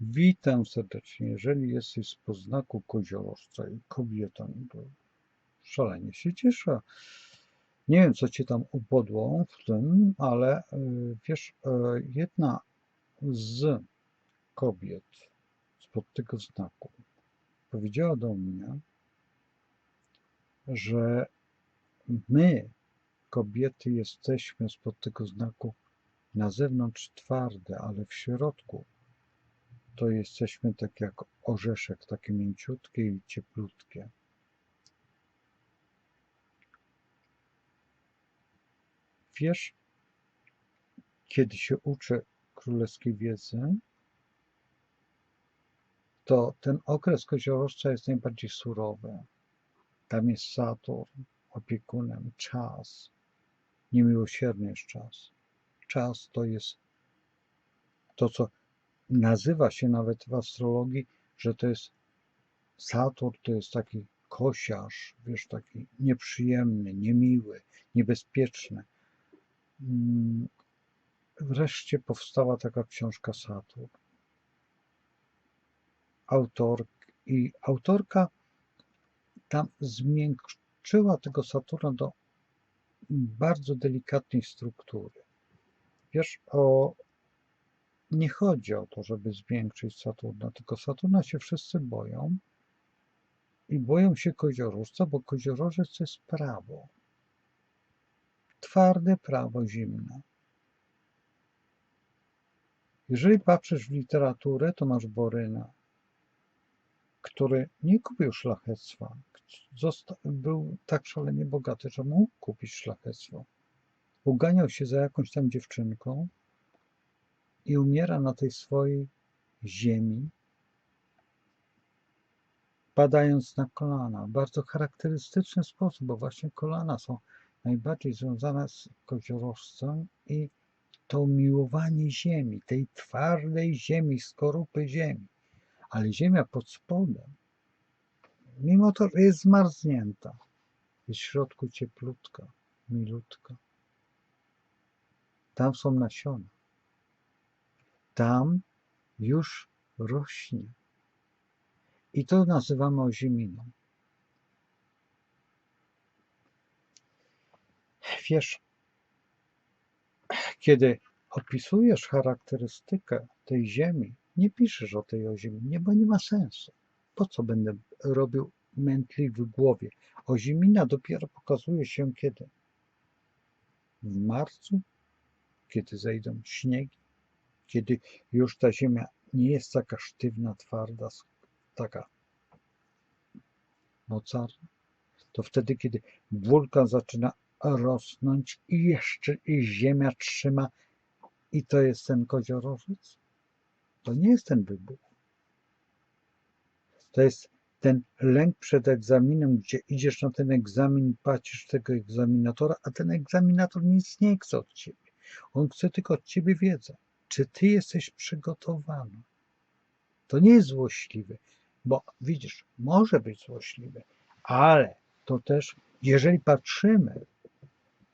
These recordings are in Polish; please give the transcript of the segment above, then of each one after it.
Witam serdecznie. Jeżeli jesteś z poznaku koziorożca i kobietą, to szalenie się cieszę. Nie wiem, co cię tam upodło w tym, ale y, wiesz, y, jedna z kobiet spod tego znaku powiedziała do mnie, że my, kobiety, jesteśmy spod tego znaku na zewnątrz twarde, ale w środku to jesteśmy tak jak orzeszek, takie mięciutkie i cieplutkie. Wiesz, kiedy się uczę królewskiej wiedzy, to ten okres koziorożca jest najbardziej surowy. Tam jest Saturn opiekunem, czas. Niemiłosierny jest czas. Czas to jest to, co nazywa się nawet w astrologii, że to jest Saturn, to jest taki kosiarz, wiesz, taki nieprzyjemny, niemiły, niebezpieczny. Mm, wreszcie powstała taka książka Saturn. Autor, I autorka tam zmiękczyła tego Saturna do bardzo delikatnej struktury. Wiesz, o nie chodzi o to, żeby zwiększyć Saturna, tylko Saturna się wszyscy boją i boją się koziorożca, bo koziorożec jest prawo. Twarde prawo zimne. Jeżeli patrzysz w literaturę, to masz Boryna, który nie kupił szlachectwa. Był tak szalenie bogaty, że mógł kupić szlachectwo. Uganiał się za jakąś tam dziewczynką, i umiera na tej swojej ziemi, padając na kolana. W bardzo charakterystyczny sposób, bo właśnie kolana są najbardziej związane z koziorożcem i to miłowanie ziemi, tej twardej ziemi, skorupy ziemi. Ale ziemia pod spodem, mimo to, jest zmarznięta, jest w środku cieplutka, milutka. Tam są nasiona tam już rośnie. I to nazywamy oziminą. Wiesz, kiedy opisujesz charakterystykę tej ziemi, nie piszesz o tej oziminie, bo nie ma sensu. Po co będę robił mętli w głowie? Ozimina dopiero pokazuje się kiedy? W marcu, kiedy zejdą śniegi, kiedy już ta ziemia nie jest taka sztywna, twarda, taka mocarna, to wtedy, kiedy wulkan zaczyna rosnąć i jeszcze i ziemia trzyma i to jest ten koziorożec, to nie jest ten wybuch. To jest ten lęk przed egzaminem, gdzie idziesz na ten egzamin, patrzysz tego egzaminatora, a ten egzaminator nic nie chce od ciebie. On chce tylko od ciebie wiedzę. Czy ty jesteś przygotowany? To nie jest złośliwy, bo widzisz, może być złośliwy, ale to też, jeżeli patrzymy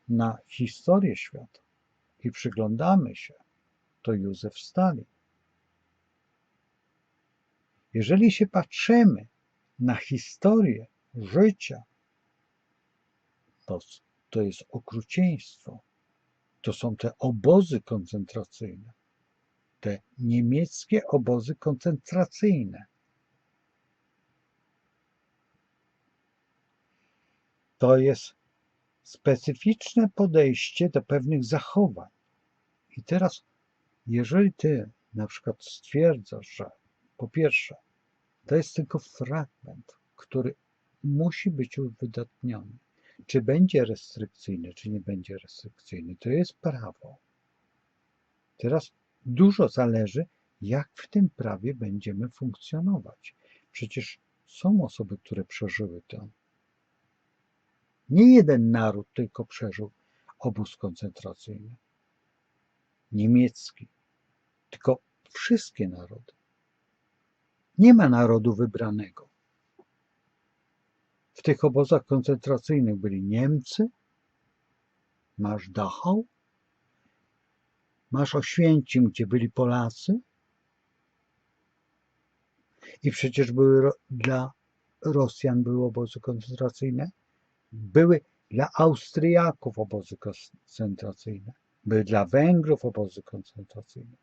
na historię świata i przyglądamy się, to Józef Stalin. Jeżeli się patrzymy na historię życia, to, to jest okrucieństwo. To są te obozy koncentracyjne te niemieckie obozy koncentracyjne. To jest specyficzne podejście do pewnych zachowań. I teraz, jeżeli ty na przykład stwierdzasz, że po pierwsze, to jest tylko fragment, który musi być uwydatniony. Czy będzie restrykcyjny, czy nie będzie restrykcyjny, to jest prawo. Teraz Dużo zależy, jak w tym prawie będziemy funkcjonować. Przecież są osoby, które przeżyły to. Nie jeden naród tylko przeżył obóz koncentracyjny. Niemiecki. Tylko wszystkie narody. Nie ma narodu wybranego. W tych obozach koncentracyjnych byli Niemcy, masz Dachau, Masz Oświęcim, gdzie byli Polacy. I przecież były dla Rosjan były obozy koncentracyjne, były dla Austriaków obozy koncentracyjne, były dla Węgrów obozy koncentracyjne.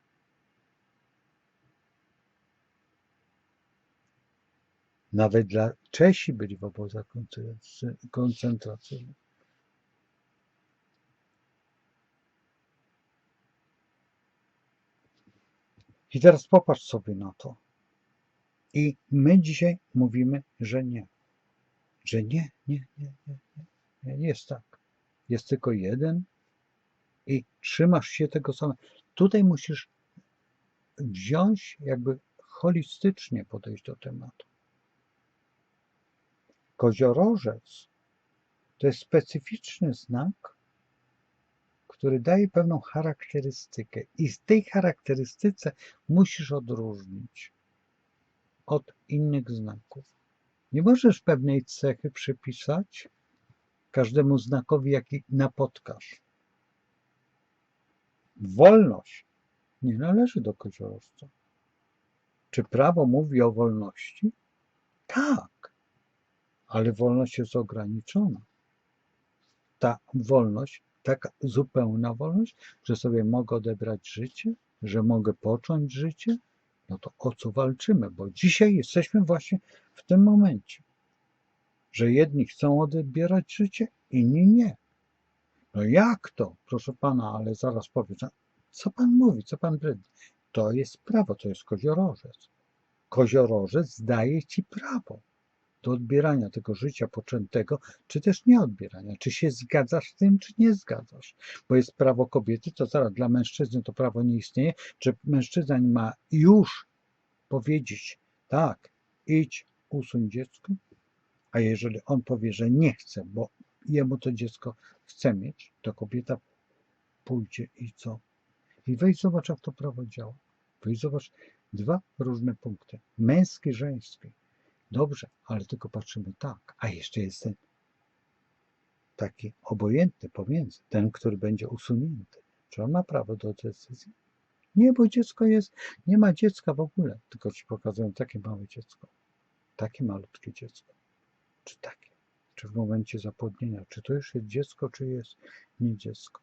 Nawet dla Czesi byli w obozach koncentracy- koncentracyjnych. I teraz popatrz sobie na to. I my dzisiaj mówimy, że nie. Że nie, nie, nie, nie, nie. nie. Jest tak. Jest tylko jeden i trzymasz się tego samego. Tutaj musisz wziąć, jakby holistycznie podejść do tematu. Koziorożec to jest specyficzny znak, który daje pewną charakterystykę i z tej charakterystyce musisz odróżnić od innych znaków. Nie możesz pewnej cechy przypisać każdemu znakowi, jaki napotkasz. Wolność nie należy do koziorożca. Czy prawo mówi o wolności? Tak, ale wolność jest ograniczona. Ta wolność, taka zupełna wolność, że sobie mogę odebrać życie, że mogę począć życie, no to o co walczymy? Bo dzisiaj jesteśmy właśnie w tym momencie, że jedni chcą odbierać życie, inni nie. No jak to, proszę pana, ale zaraz powiedz, a co pan mówi, co pan bredzi? To jest prawo, to jest koziorożec. Koziorożec daje ci prawo do odbierania tego życia poczętego, czy też nie odbierania. Czy się zgadzasz z tym, czy nie zgadzasz. Bo jest prawo kobiety, to zaraz dla mężczyzny to prawo nie istnieje, że mężczyzna ma już powiedzieć, tak, idź, usuń dziecko, a jeżeli on powie, że nie chce, bo jemu to dziecko chce mieć, to kobieta pójdzie i co? I wejdź zobacz, jak to prawo działa. Wejdź zobacz dwa różne punkty. Męski, żeński. Dobrze, ale tylko patrzymy tak. A jeszcze jest ten taki obojętny pomiędzy, ten, który będzie usunięty. Czy on ma prawo do decyzji? Nie, bo dziecko jest, nie ma dziecka w ogóle, tylko ci pokazują takie małe dziecko, takie malutkie dziecko, czy takie, czy w momencie zapłodnienia, czy to już jest dziecko, czy jest nie dziecko.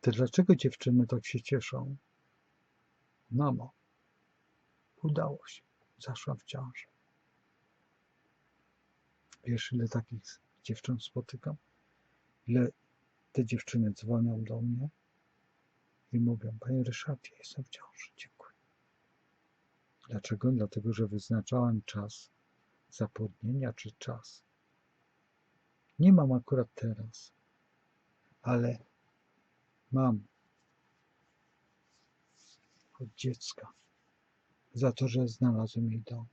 To dlaczego dziewczyny tak się cieszą? Mamo, udało się, zaszłam w ciążę. Wiesz, ile takich dziewcząt spotykam? Ile te dziewczyny dzwonią do mnie i mówią, Panie Ryszardzie, jestem w ciąży, dziękuję. Dlaczego? Dlatego, że wyznaczałem czas zapłodnienia czy czas. Nie mam akurat teraz, ale mam od dziecka za to, że znalazłem jej dom.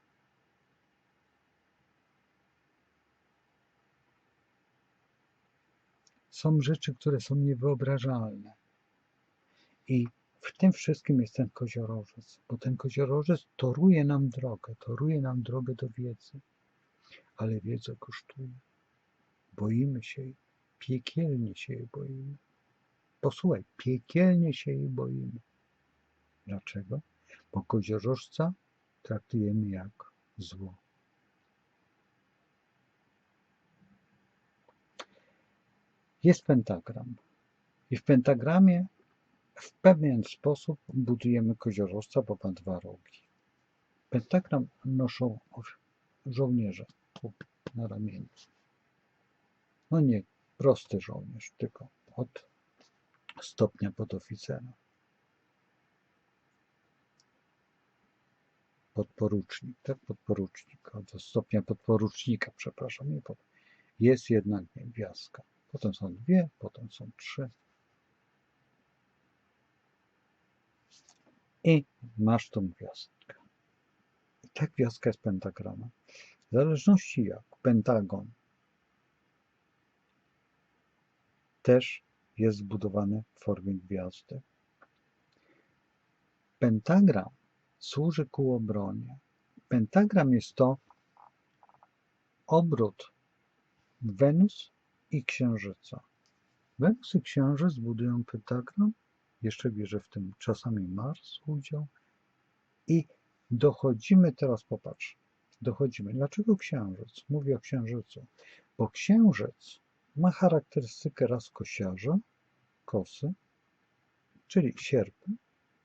Są rzeczy, które są niewyobrażalne. I w tym wszystkim jest ten koziorożec, bo ten koziorożec toruje nam drogę, toruje nam drogę do wiedzy, ale wiedza kosztuje. Boimy się jej, piekielnie się jej boimy. Posłuchaj, piekielnie się jej boimy. Dlaczego? Bo koziorożca traktujemy jak zło. Jest pentagram. I w pentagramie w pewien sposób budujemy koziorożca, bo ma dwa rogi. Pentagram noszą żołnierze tu na ramieniu. No nie prosty żołnierz, tylko od stopnia podoficera. Podporucznik, tak? Podporucznik, od stopnia podporucznika, przepraszam, nie pod... Jest jednak gwiazdka. Potem są dwie, potem są trzy. I masz tą gwiazdkę. I ta gwiazdka jest pentagramem. W zależności jak pentagon też jest zbudowany w formie gwiazdy. Pentagram służy ku obronie. Pentagram jest to obrót Wenus i Księżyca. Wenus i Księżyc budują pentagram, jeszcze bierze w tym czasami Mars udział i dochodzimy teraz, popatrz, dochodzimy. Dlaczego księżyc? Mówię o księżycu. Bo księżyc ma charakterystykę raz kosiarza, kosy, czyli sierpu.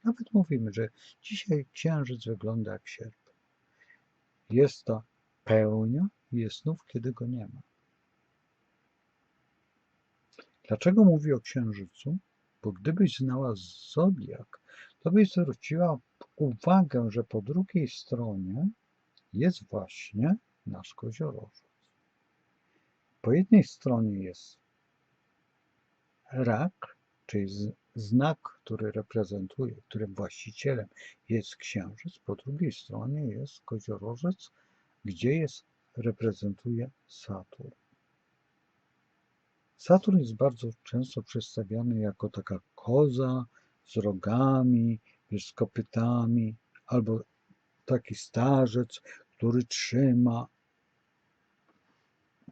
Nawet mówimy, że dzisiaj księżyc wygląda jak sierp. Jest to pełnia i jest znów, kiedy go nie ma. Dlaczego mówię o księżycu? Bo gdybyś znała zodiak, to byś zwróciła uwagę, że po drugiej stronie jest właśnie nasz koziorożec. Po jednej stronie jest rak, czyli znak, który reprezentuje, którym właścicielem jest księżyc, po drugiej stronie jest koziorożec, gdzie jest, reprezentuje Saturn. Saturn jest bardzo często przedstawiany jako taka koza z rogami, z kopytami, albo taki starzec, który trzyma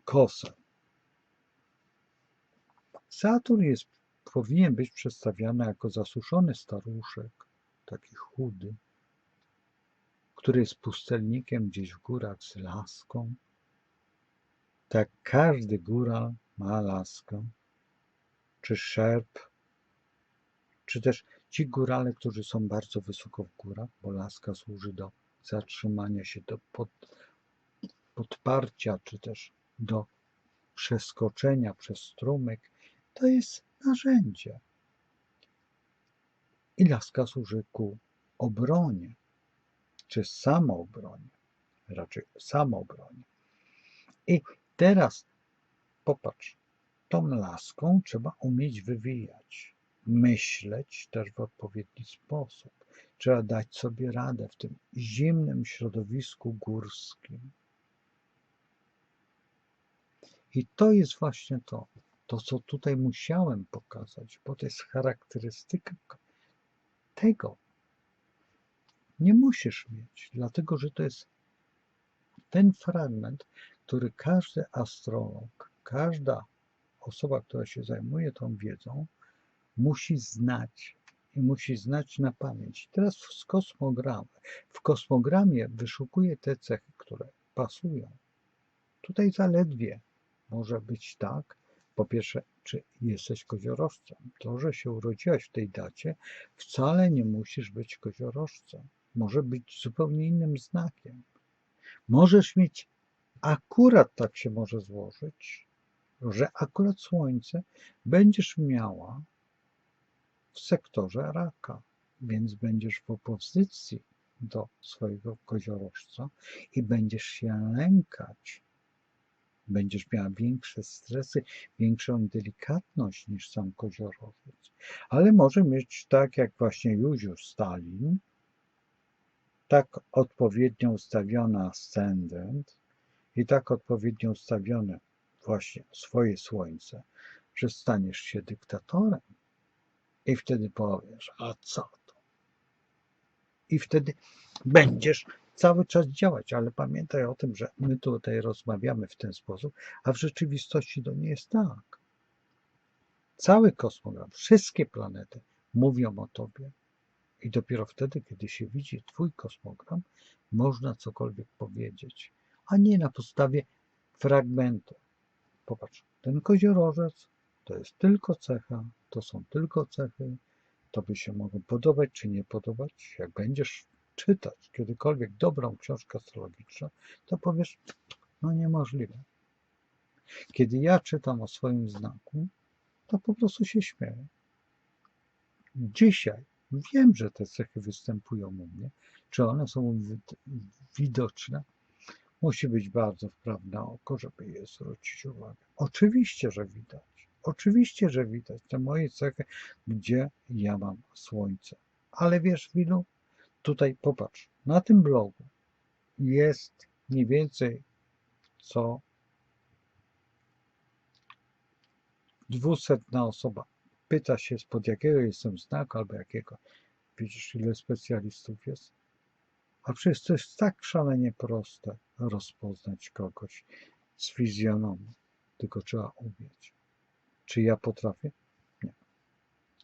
kosę. Saturn jest, powinien być przedstawiany jako zasuszony staruszek, taki chudy, który jest pustelnikiem gdzieś w górach z laską. Tak każdy góral ma laskę, czy szerp, czy też ci górale, którzy są bardzo wysoko w górach, bo laska służy do zatrzymania się, do pod, podparcia, czy też do przeskoczenia przez strumyk, to jest narzędzie. I laska służy ku obronie, czy samoobronie, raczej samoobronie. I teraz popatrz, tą laską trzeba umieć wywijać, myśleć też w odpowiedni sposób. Trzeba dać sobie radę w tym zimnym środowisku górskim. I to jest właśnie to, to co tutaj musiałem pokazać, bo to jest charakterystyka tego. Nie musisz mieć, dlatego że to jest ten fragment, który każdy astrolog, każda osoba, która się zajmuje tą wiedzą, musi znać i musi znać na pamięć. Teraz w kosmogramie, w kosmogramie wyszukuje te cechy, które pasują. Tutaj zaledwie może być tak, po pierwsze, czy jesteś koziorożcem. To, że się urodziłaś w tej dacie, wcale nie musisz być koziorożcem. Może być zupełnie innym znakiem. Możesz mieć, akurat tak się może złożyć, że akurat Słońce będziesz miała w sektorze raka, więc będziesz w opozycji do swojego koziorożca i będziesz się lękać. Będziesz miała większe stresy, większą delikatność niż sam koziorożec. Ale może mieć tak jak właśnie Józiu Stalin, tak odpowiednio ustawiony ascendent i tak odpowiednio ustawione właśnie swoje słońce, że staniesz się dyktatorem i wtedy powiesz, a co to? I wtedy będziesz cały czas działać, ale pamiętaj o tym, że my tutaj rozmawiamy w ten sposób, a w rzeczywistości to nie jest tak. Cały kosmogram, wszystkie planety mówią o tobie. I dopiero wtedy, kiedy się widzi Twój kosmogram, można cokolwiek powiedzieć, a nie na podstawie fragmentu. Popatrz, ten koziorożec to jest tylko cecha, to są tylko cechy, to by się mogą podobać czy nie podobać. Jak będziesz czytać kiedykolwiek dobrą książkę astrologiczną, to powiesz, no niemożliwe. Kiedy ja czytam o swoim znaku, to po prostu się śmieję. Dzisiaj wiem, że te cechy występują u mnie. Czy one są widoczne? Musi być bardzo wprawne oko, żeby je zwrócić uwagę. Oczywiście, że widać. Oczywiście, że widać te moje cechy, gdzie ja mam słońce. Ale wiesz, Wilu, tutaj popatrz, na tym blogu jest mniej więcej co dwusetna osoba pyta się, spod jakiego jestem znaku albo jakiego. Widzisz, ile specjalistów jest? A przecież to jest tak szalenie proste rozpoznać kogoś z fizjonomii. Tylko trzeba umieć. Czy ja potrafię?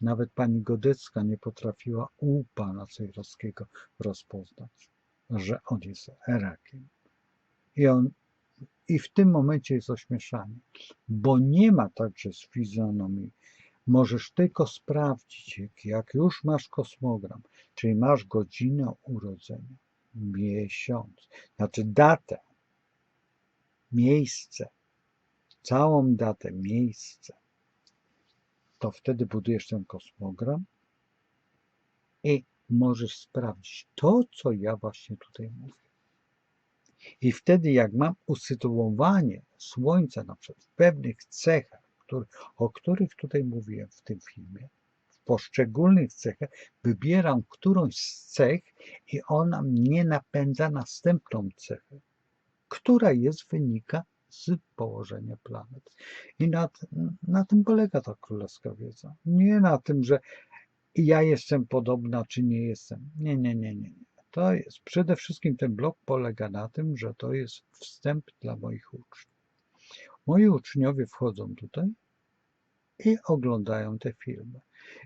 Nawet pani Godecka nie potrafiła u pana Cejrowskiego rozpoznać. że on jest rakiem. I on i w tym momencie jest ośmieszanie, bo nie ma także z fizjonomii. Możesz tylko sprawdzić, jak już masz kosmogram, czyli masz godzinę urodzenia, miesiąc, znaczy datę, miejsce, całą datę, miejsce, to wtedy budujesz ten kosmogram i możesz sprawdzić to, co ja właśnie tutaj mówię. I wtedy, jak mam usytuowanie Słońca na przykład w pewnych cechach, który, o których tutaj mówiłem w tym filmie, w poszczególnych cechach, wybieram którąś z cech i ona mnie napędza następną cechę, która jest wynika z położenia planet. I na, na tym polega ta królewska wiedza. Nie na tym, że ja jestem podobna, czy nie jestem. Nie, nie, nie, nie. To jest przede wszystkim ten blok polega na tym, że to jest wstęp dla moich uczniów. Moi uczniowie wchodzą tutaj i oglądają te filmy.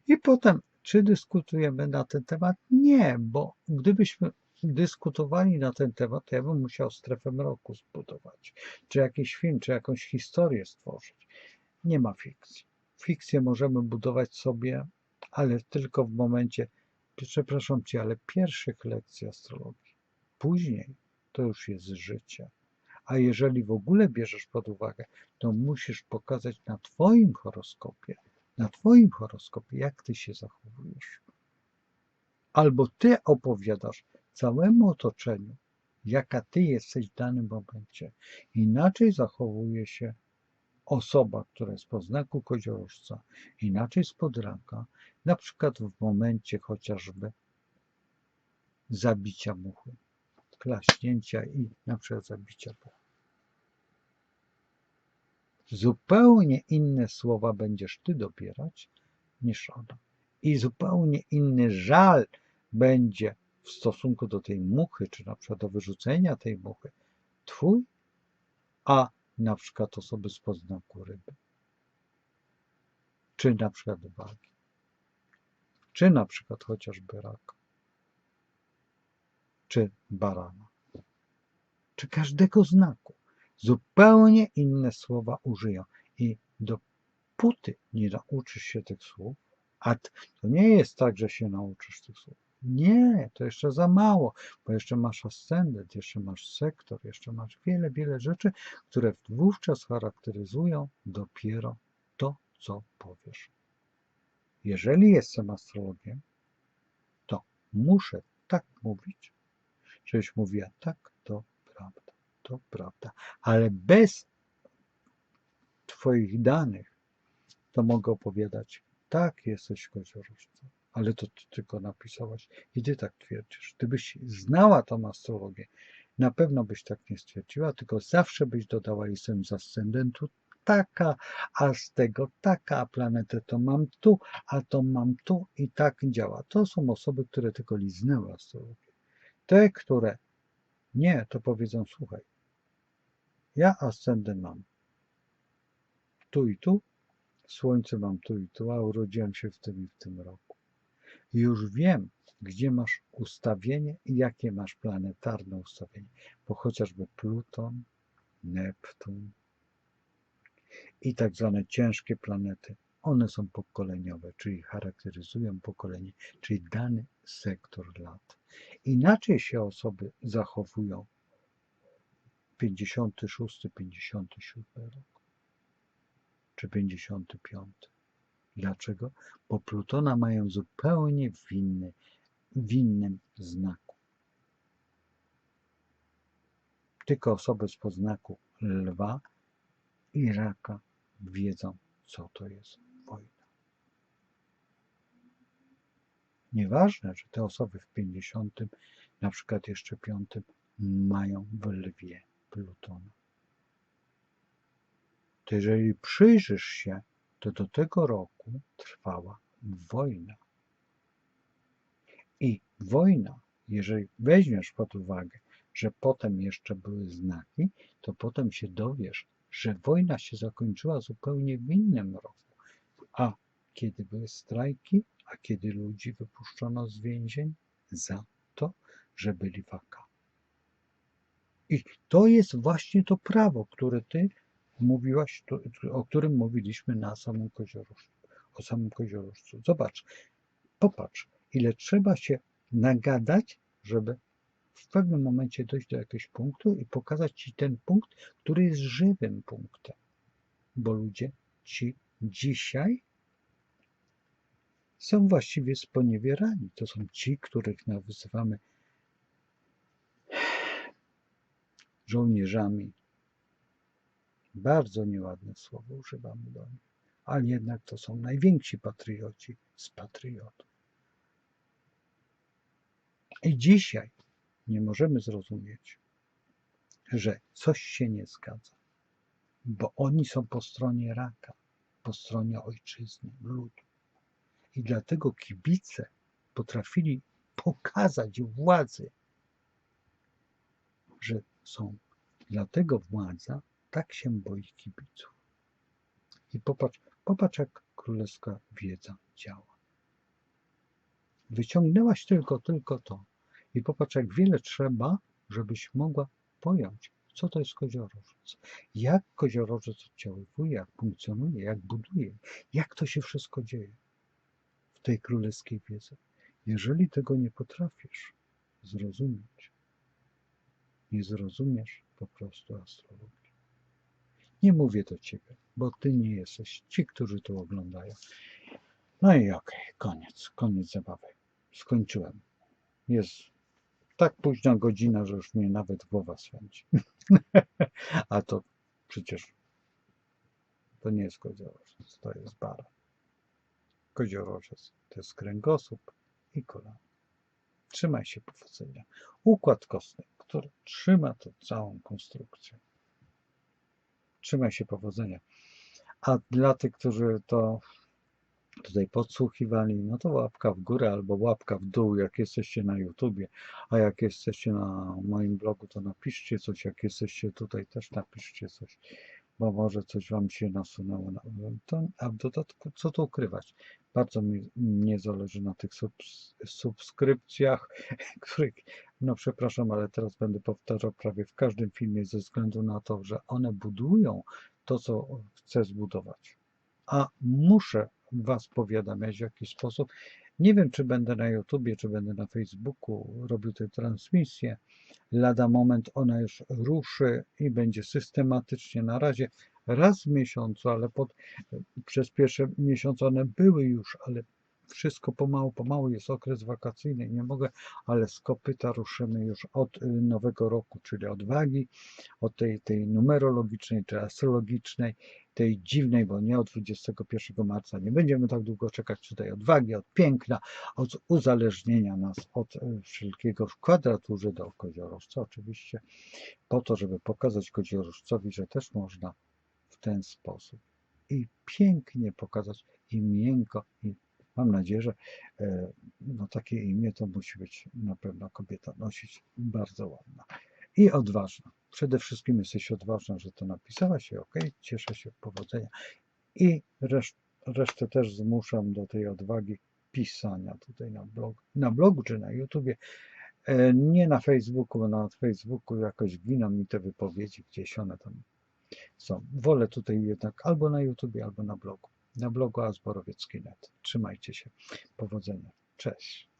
I potem, czy dyskutujemy na ten temat? Nie, bo gdybyśmy dyskutowali na ten temat, ja bym musiał strefę mroku zbudować, czy jakiś film, czy jakąś historię stworzyć. Nie ma fikcji. Fikcję możemy budować sobie, ale tylko w momencie, przepraszam cię, ale pierwszych lekcji astrologii. Później to już jest życie. A jeżeli w ogóle bierzesz pod uwagę, to musisz pokazać na Twoim horoskopie, na Twoim horoskopie, jak Ty się zachowujesz. Albo Ty opowiadasz całemu otoczeniu, jaka Ty jesteś w danym momencie. Inaczej zachowuje się osoba, która jest po znaku koziorożca, inaczej spod raka, na przykład w momencie chociażby zabicia muchy, klaśnięcia i na przykład zabicia muchy. Zupełnie inne słowa będziesz ty dobierać niż ona. I zupełnie inny żal będzie w stosunku do tej muchy, czy na przykład do wyrzucenia tej muchy, twój, a na przykład osoby z podznaku ryby, czy na przykład wagi, czy na przykład chociażby raka, czy barana, czy każdego znaku. Zupełnie inne słowa użyją. I dopóty nie nauczysz się tych słów, a to nie jest tak, że się nauczysz tych słów. Nie, to jeszcze za mało, bo jeszcze masz ascendent, jeszcze masz sektor, jeszcze masz wiele, wiele rzeczy, które wówczas charakteryzują dopiero to, co powiesz. Jeżeli jestem astrologiem, to muszę tak mówić, żebyś mówiła tak, to prawda, to prawda, ale bez Twoich danych to mogę opowiadać, tak, jesteś koziorożcem ale to ty tylko napisałaś i ty tak twierdzisz. Gdybyś znała tą astrologię, na pewno byś tak nie stwierdziła, tylko zawsze byś dodała, jestem z ascendentu taka, a z tego taka, a planetę to mam tu, a to mam tu i tak działa. To są osoby, które tylko liznęły astrologię. Te, które nie, to powiedzą, słuchaj, ja ascendent mam tu i tu, słońce mam tu i tu, a urodziłem się w tym i w tym roku już wiem, gdzie masz ustawienie i jakie masz planetarne ustawienie, bo chociażby Pluton, Neptun i tak zwane ciężkie planety, one są pokoleniowe, czyli charakteryzują pokolenie, czyli dany sektor lat. Inaczej się osoby zachowują 56, 57 rok, czy 55. Dlaczego? Bo Plutona mają zupełnie w, inny, w innym znaku. Tylko osoby z podznaku lwa i raka wiedzą, co to jest wojna. Nieważne, że te osoby w 50, na przykład jeszcze 5, mają w lwie Plutona. To jeżeli przyjrzysz się to do tego roku trwała wojna. I wojna, jeżeli weźmiesz pod uwagę, że potem jeszcze były znaki, to potem się dowiesz, że wojna się zakończyła zupełnie w innym roku. A kiedy były strajki, a kiedy ludzi wypuszczono z więzień? Za to, że byli waka. I to jest właśnie to prawo, które ty mówiłaś, o którym mówiliśmy na samym koziorożcu. O samym koziorożcu. Zobacz, popatrz, ile trzeba się nagadać, żeby w pewnym momencie dojść do jakiegoś punktu i pokazać ci ten punkt, który jest żywym punktem. Bo ludzie ci dzisiaj są właściwie sponiewierani. To są ci, których nazywamy żołnierzami. Bardzo nieładne słowo używamy do nich, ale jednak to są najwięksi patrioci z patriotów. I dzisiaj nie możemy zrozumieć, że coś się nie zgadza, bo oni są po stronie raka, po stronie ojczyzny, ludu. I dlatego kibice potrafili pokazać władzy, że są. Dlatego władza tak się boi kibiców. I popatrz, popatrz jak królewska wiedza działa. Wyciągnęłaś tylko, tylko to. I popatrz, jak wiele trzeba, żebyś mogła pojąć, co to jest koziorożec. Jak koziorożec oddziaływuje, jak funkcjonuje, jak buduje, jak to się wszystko dzieje w tej królewskiej wiedzy. Jeżeli tego nie potrafisz zrozumieć, nie zrozumiesz po prostu astrologii. Nie mówię do ciebie, bo ty nie jesteś. Ci, którzy to oglądają. No i okej, koniec, koniec zabawy. Skończyłem. Jest tak późna godzina, że już mnie nawet głowa swędzi. A to przecież to nie jest koziorożec, to jest bara. Koziorożec to jest kręgosłup i kolana. Trzymaj się powodzenia. Układ kostny, który trzyma tę całą konstrukcję. Trzymaj się powodzenia. A dla tych, którzy to tutaj podsłuchiwali, no to łapka w górę albo łapka w dół, jak jesteście na YouTubie, a jak jesteście na moim blogu, to napiszcie coś, jak jesteście tutaj też napiszcie coś, bo może coś Wam się nasunęło. na- To, a w dodatku, co tu ukrywać? Bardzo mi nie zależy na tych subs, subskrypcjach, których, no przepraszam, ale teraz będę powtarzał prawie w każdym filmie ze względu na to, że one budują to, co chcę zbudować. A muszę Was powiadamiać w jakiś sposób. Nie wiem, czy będę na YouTubie, czy będę na Facebooku robił tę transmisję. Lada moment ona już ruszy i będzie systematycznie. Na razie raz w miesiącu, ale pod, przez pierwsze miesiące one były już, ale wszystko pomału, pomału jest okres wakacyjny, nie mogę, ale z kopyta ruszymy już od y, nowego roku, czyli od wagi, od tej, tej numerologicznej czy astrologicznej, tej dziwnej, bo nie od 21 marca, nie będziemy tak długo czekać tutaj od wagi, od piękna, od uzależnienia nas od y, wszelkiego w kwadraturze do koziorożca, oczywiście po to, żeby pokazać koziorożcowi, że też można w ten sposób i pięknie pokazać i miękko i mam nadzieję, że e, no, takie imię to musi być na pewno kobieta nosić bardzo ładna i odważna. Przede wszystkim jesteś odważna, że to napisałaś i ok, cieszę się, powodzenia. I reszt, resztę też zmuszam do tej odwagi pisania tutaj na, blog, na blogu czy na YouTubie. E, Nie na Facebooku, bo na Facebooku jakoś giną mi te wypowiedzi, gdzieś one tam są. Wolę tutaj jednak albo na YouTubie, albo na blogu. Na blogu Azborowiecki.net. Trzymajcie się. Powodzenia. Cześć.